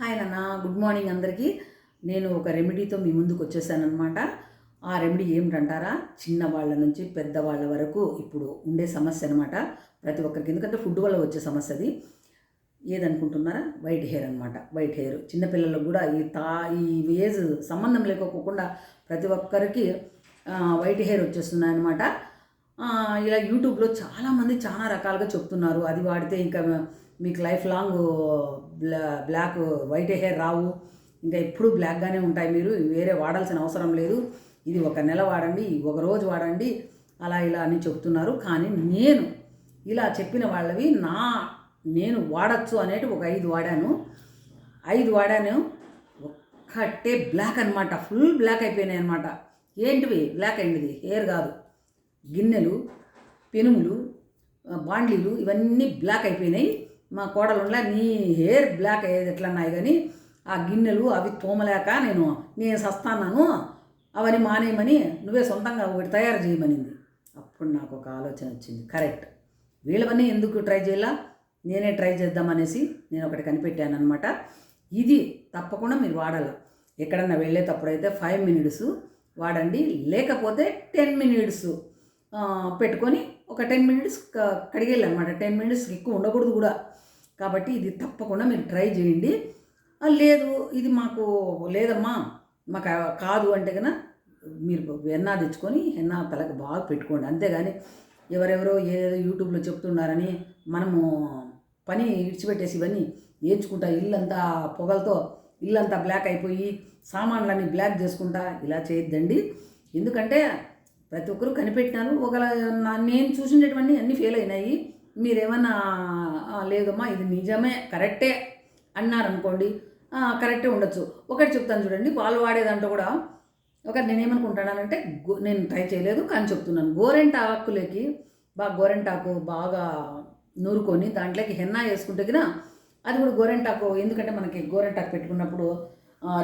Hi నాన్న good morning అందరికీ. నేను ఒక రెమెడీతో మీ ముందుకు వచ్చేసానమాట ఆ రెమెడీ ఏమిటంటారా చిన్న వాళ్ళ నుంచి పెద్దవాళ్ళ వరకు ఇప్పుడు ఉండే సమస్య అనమాట ప్రతి ఒక్కరికి ఎందుకంటే ఫుడ్ వల్ల వచ్చే సమస్య అది. ఏదనుకుంటున్నారా? వైట్ హెయిర్ అనమాట వైట్ హెయిర్. చిన్నపిల్లలకు కూడా ఈ తా ఈ ఏజ్ సంబంధం లేకోకుండా ప్రతి ఒక్కరికి వైట్ హెయిర్ వచ్చేస్తున్నాయి అనమాట ఇలా యూట్యూబ్లో చాలామంది చాలా రకాలుగా చెప్తున్నారు. అది వాడితే ఇంకా మీకు లైఫ్ లాంగ్ బ్లా బ్లాక్ వైట్ హెయిర్ రావు. ఇంకా ఎప్పుడూ బ్లాక్గానే ఉంటాయి మీరు. వేరే వాడాల్సిన అవసరం లేదు. ఇది ఒక నెల వాడండి ఒక రోజు వాడండి. అలా ఇలా అని చెప్తున్నారు. కానీ నేను ఇలా చెప్పిన వాళ్ళవి నా నేను వాడచ్చు అనేటి ఒక ఐదు వాడాను. ఐదు వాడాను. ఒక్కటే బ్లాక్ అనమాట ఫుల్ బ్లాక్ అయిపోయినాయి అనమాట ఏంటివి? బ్లాక్ అయింది. హెయిర్ కాదు. గిన్నెలు పెనుములు బాండ్లీలు ఇవన్నీ బ్లాక్ అయిపోయినాయి. మా కోడలుండ్లా నీ హెయిర్ బ్లాక్ అయ్యేది ఎట్లన్నాయి కానీ ఆ గిన్నెలు అవి తోమలేక నేను నేను సస్తాను అవన్నీ మానేయమని నువ్వే సొంతంగా ఒకటి తయారు చేయమనింది. అప్పుడు నాకు ఒక ఆలోచన వచ్చింది. కరెక్ట్. వీళ్ళవన్నీ ఎందుకు ట్రై చేయాలా? నేనే ట్రై చేద్దామనేసి నేను ఒకటి కనిపెట్టాను అనమాట ఇది తప్పకుండా మీరు వాడాలి. ఎక్కడన్నా వెళ్ళేటప్పుడు అయితే ఫైవ్ మినిట్స్ వాడండి. లేకపోతే టెన్ మినిట్స్ పెట్టుకొని ఒక టెన్ మినిట్స్ కడిగేయాలి టెన్ మినిట్స్ ఎక్కువ ఉండకూడదు కూడా. కాబట్టి ఇది తప్పకుండా మీరు ట్రై చేయండి. లేదు ఇది మాకు లేదమ్మా మాకు కాదు అంటే కన్నా మీరు వెన్నా తెచ్చుకొని హెన్నా తలకు బాగా పెట్టుకోండి. అంతేగాని ఎవరెవరో ఏదో యూట్యూబ్లో చెప్తున్నారని మనము పని ఇడిచిపెట్టేసి ఇవన్నీ నేర్చుకుంటా ఇల్లంతా పొగలతో ఇల్లంతా బ్లాక్ అయిపోయి సామాన్లన్నీ బ్లాక్ చేసుకుంటా ఇలా చేయొద్దండి. ఎందుకంటే ప్రతి ఒక్కరూ కనిపెట్టినారు. ఒకవేళ నేను చూసినటువంటి అన్నీ ఫెయిల్ అయినాయి. మీరేమన్నా లేదమ్మా ఇది నిజమే కరెక్టే అన్నారనుకోండి కరెక్టే ఉండొచ్చు. ఒకటి చెప్తాను చూడండి వాళ్ళు వాడేదంటూ కూడా ఒకటి నేనేమనుకుంటానంటే గో నేను ట్రై చేయలేదు కానీ చెప్తున్నాను. గోరెంట ఆకులకి బాగా గోరెంటాకు బాగా నూరుకొని దాంట్లోకి హెన్నా వేసుకుంటే కదా అది కూడా గోరెంటాకు ఎందుకంటే మనకి గోరెంటాకు పెట్టుకున్నప్పుడు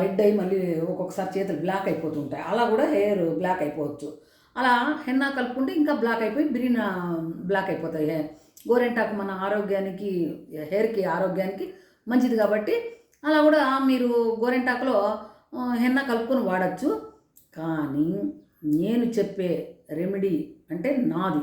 రెడ్ అయ్యి మళ్ళీ ఒక్కొక్కసారి చేతులు బ్లాక్ అయిపోతుంటాయి అలా కూడా హెయిర్ బ్లాక్ అయిపోవచ్చు. అలా హెన్నా కలుపుకుంటే ఇంకా బ్లాక్ అయిపోయి బిరిన బ్లాక్ అయిపోతాయి. గోరెంటాకు మన ఆరోగ్యానికి హెయిర్కి ఆరోగ్యానికి మంచిది కాబట్టి అలా కూడా మీరు గోరెంటాకులో హెన్న కలుపుకొని వాడచ్చు. కానీ నేను చెప్పే రెమెడీ అంటే నాది.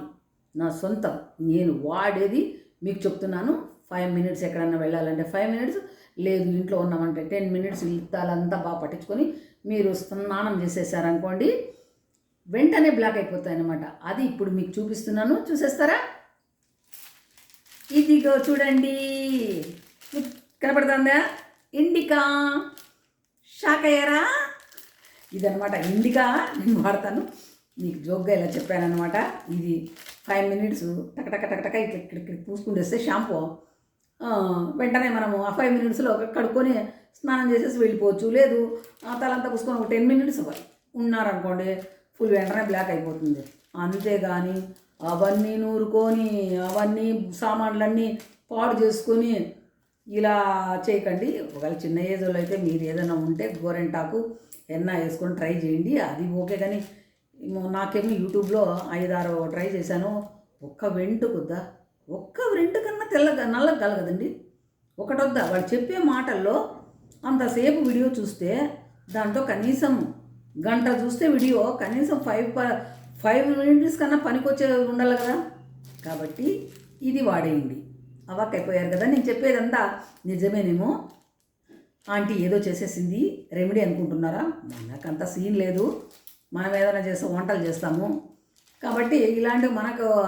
నా సొంతం. నేను వాడేది మీకు చెప్తున్నాను. ఫైవ్ మినిట్స్ ఎక్కడన్నా వెళ్ళాలంటే ఫైవ్ మినిట్స్ లేదు ఇంట్లో ఉన్నామంటే టెన్ మినిట్స్ ఇత్తాలంతా బాగా పట్టించుకొని మీరు స్నానం చేసేసారనుకోండి వెంటనే బ్లాక్ అయిపోతాయి అనమాట అది ఇప్పుడు మీకు చూపిస్తున్నాను. చూసేస్తారా? ఇదిగో చూడండి. కనపడుతుందా? ఇండికా. షాక్ అయ్యారా? ఇదనమాట ఇండికా. నేను వాడతాను. మీకు జోక్గా ఇలా చెప్పానమాట ఇది ఫైవ్ మినిట్స్ టకటక టకటక టక ఇట్లా ఇక్కడ ఇక్కడ పూసుకుంటేస్తే షాంపూ. వెంటనే మనము ఆ ఫైవ్ మినిట్స్లో కడుక్కొని స్నానం చేసేసి వెళ్ళిపోవచ్చు. లేదు తలంతా పూసుకొని ఒక టెన్ మినిట్స్ ఉన్నారనుకోండి ఫుల్ వెంటనే బ్లాక్ అయిపోతుంది. అంతేగాని అవన్నీ నూరుకొని అవన్నీ సామాన్లన్నీ పాడు చేసుకొని ఇలా చేయకండి. ఒకవేళ చిన్న ఏజ్లో అయితే మీరు ఏదైనా ఉంటే గోరెంటాకు ఎన్నా వేసుకొని ట్రై చేయండి. అది ఓకే కానీ నాకేమో యూట్యూబ్లో ఐదారు ట్రై చేశాను. ఒక్క వెంటుకుద్దా ఒక్క వెంటు కన్నా తెల్లగా నల్లగా కలగదండి ఒకటొద్దా? వాళ్ళు చెప్పే మాటల్లో అంతసేపు వీడియో చూస్తే దాంట్లో కనీసం గంట చూస్తే వీడియో కనీసం ఫైవ్ ప- ఫైవ్ మినిట్స్ కన్నా పనికొచ్చే ఉండాలి కదా. కాబట్టి ఇది వాడేయండి. అవాక్ కదా నేను చెప్పేదంతా నిజమేనేమో. ఆంటీ ఏదో చేసేసింది రెమెడీ అనుకుంటున్నారా? మనకంత సీన్ లేదు. మనం ఏదైనా చేస్తే వంటలు చేస్తాము. కాబట్టి ఇలాంటివి మనకు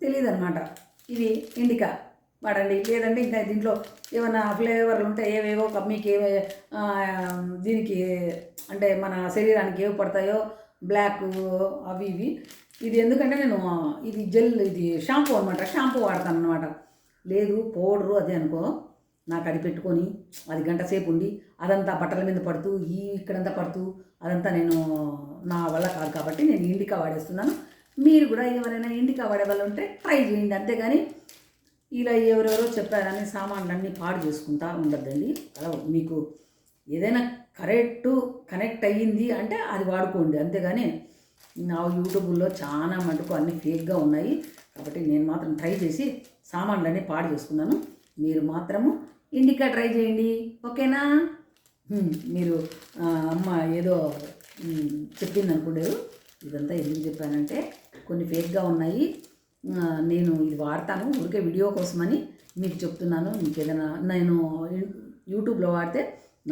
తెలియదు అనమాట ఇది ఇండికా వాడండి. లేదంటే ఇంకా దీంట్లో ఏమైనా ఫ్లేవర్లు ఉంటే ఏవేవో మీకు ఏవే దీనికి అంటే మన శరీరానికి ఏవి పడతాయో బ్లాక్ అవి ఇవి. ఇది ఎందుకంటే నేను ఇది జెల్ ఇది షాంపూ అనమాట షాంపూ వాడతాను అనమాట లేదు పౌడరు అదే అనుకో. నాకు అది పెట్టుకొని అది గంట సేపు ఉండి అదంతా బట్టల మీద పడుతూ ఈ ఇక్కడంతా పడుతూ అదంతా నేను నా వల్ల కాదు కాబట్టి నేను ఇండికా వాడేస్తున్నాను. మీరు కూడా ఎవరైనా ఇండికా వాడే వాళ్ళు ఉంటే ట్రై చేయండి. అంతేగాని ఇలా ఎవరెవరో చెప్పారని సామాన్లన్నీ పాడు చేసుకుంటా ఉండద్దండి. అలా మీకు ఏదైనా కరెక్ట్ కనెక్ట్ అయ్యింది అంటే అది వాడుకోండి. అంతేగాని నా యూట్యూబ్లో చాలా మటుకు అన్ని ఫేక్గా ఉన్నాయి. కాబట్టి నేను మాత్రం ట్రై చేసి సామాన్లన్నీ పాడు చేసుకున్నాను. మీరు మాత్రము ఇండికా ట్రై చేయండి. ఓకేనా? మీరు అమ్మ ఏదో చెప్పింది అనుకోలేదు ఇదంతా ఎందుకు చెప్పానంటే కొన్ని ఫేక్గా ఉన్నాయి. నేను ఇది వాడతాను. ఊరికే వీడియో కోసమని మీకు చెప్తున్నాను. మీకు ఏదైనా నేను యూట్యూబ్లో వాడితే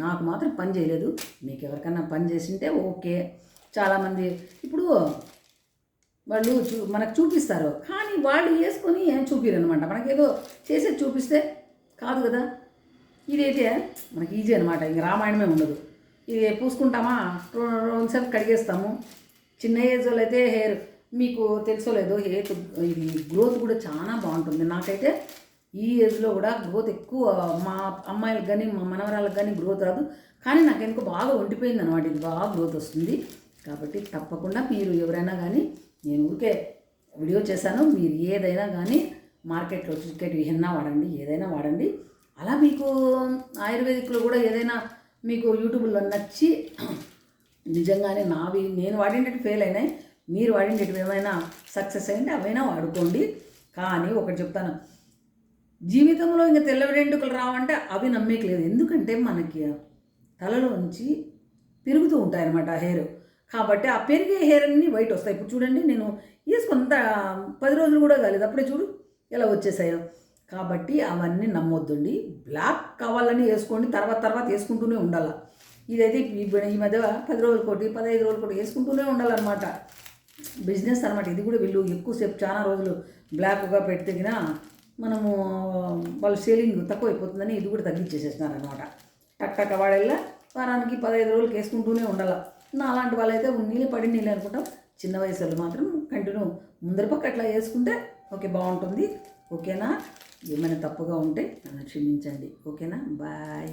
నాకు మాత్రం పని చేయలేదు. మీకు ఎవరికైనా పని చేసింటే ఓకే. చాలామంది ఇప్పుడు వాళ్ళు చూ మనకు చూపిస్తారు. కానీ వాళ్ళు వేసుకొని ఏం చూపిరు అనమాట మనకేదో చేసేది చూపిస్తే కాదు కదా. ఇదైతే మనకి ఈజీ అనమాట ఇంక రామాయణమే ఉండదు. ఇది పూసుకుంటామా? రెండు కడిగేస్తాము. చిన్న ఏజ్ వాళ్ళు అయితే హెయిర్ మీకు తెలుసో లేదో హెయిర్ ఇది గ్రోత్ కూడా చాలా బాగుంటుంది. నాకైతే ఈ ఏజ్లో కూడా గ్రోత్ ఎక్కువ మా అమ్మాయిలకు కానీ మా మనవరాలకు కానీ గ్రోత్ రాదు. కానీ నాకు ఎందుకో బాగా వండిపోయింది అనమాట ఇది బాగా గ్రోత్ వస్తుంది. కాబట్టి తప్పకుండా మీరు ఎవరైనా కానీ నేను ఊరికే వీడియో చేశాను. మీరు ఏదైనా కానీ మార్కెట్లో చికెట్ విహన్నా వాడండి ఏదైనా వాడండి. అలా మీకు ఆయుర్వేదిక్లో కూడా ఏదైనా మీకు యూట్యూబ్లో నచ్చి నిజంగానే నావి నేను వాడినట్టు ఫెయిల్ అయినాయి. మీరు వాడినట్టు ఏమైనా సక్సెస్ అయింటే అవైనా వాడుకోండి. కానీ ఒకటి చెప్తాను. జీవితంలో ఇంకా తెల్ల వెంట్రుకలు రావంటే అవి నమ్మేయట్లేదు ఎందుకంటే మనకి తలలోంచి పెరుగుతూ ఉంటాయన్నమాట హెయిర్. కాబట్టి ఆ పెరిగే హెయిర్ అన్నీ వైట్ వస్తాయి. ఇప్పుడు చూడండి నేను వేసుకుంత పది రోజులు కూడా కాలేదు. అప్పుడే చూడు ఎలా వచ్చేసాయో. కాబట్టి అవన్నీ నమ్మొద్దండి. బ్లాక్ కావాలని వేసుకోండి తర్వాత తర్వాత వేసుకుంటూనే ఉండాలి. ఇదైతే ఈ- ఈ మధ్య పది రోజులు కోటి పదహైదు రోజులు కోటి వేసుకుంటూనే ఉండాలన్నమాట. బిజినెస్ అనమాట ఇది కూడా వీళ్ళు ఎక్కువసేపు చాలా రోజులు బ్లాక్గా పెట్టినా మనము వాళ్ళ సేలింగ్ తక్కువ అయిపోతుందని ఇది కూడా తగ్గించేసేసినారు అనమాట టక్ టక్ వాడేలా వారానికి పదహైదు రోజులకి వేసుకుంటూనే ఉండాలి. నా అలాంటి వాళ్ళైతే నీళ్ళు పడి నీళ్ళు అనుకుంటాం. చిన్న వయసు వాళ్ళు మాత్రం కంటిన్యూ ముందర పక్క అట్లా వేసుకుంటే ఓకే బాగుంటుంది. ఓకేనా? ఏమైనా తప్పుగా ఉంటే నన్ను క్షమించండి. ఓకేనా? బాయ్.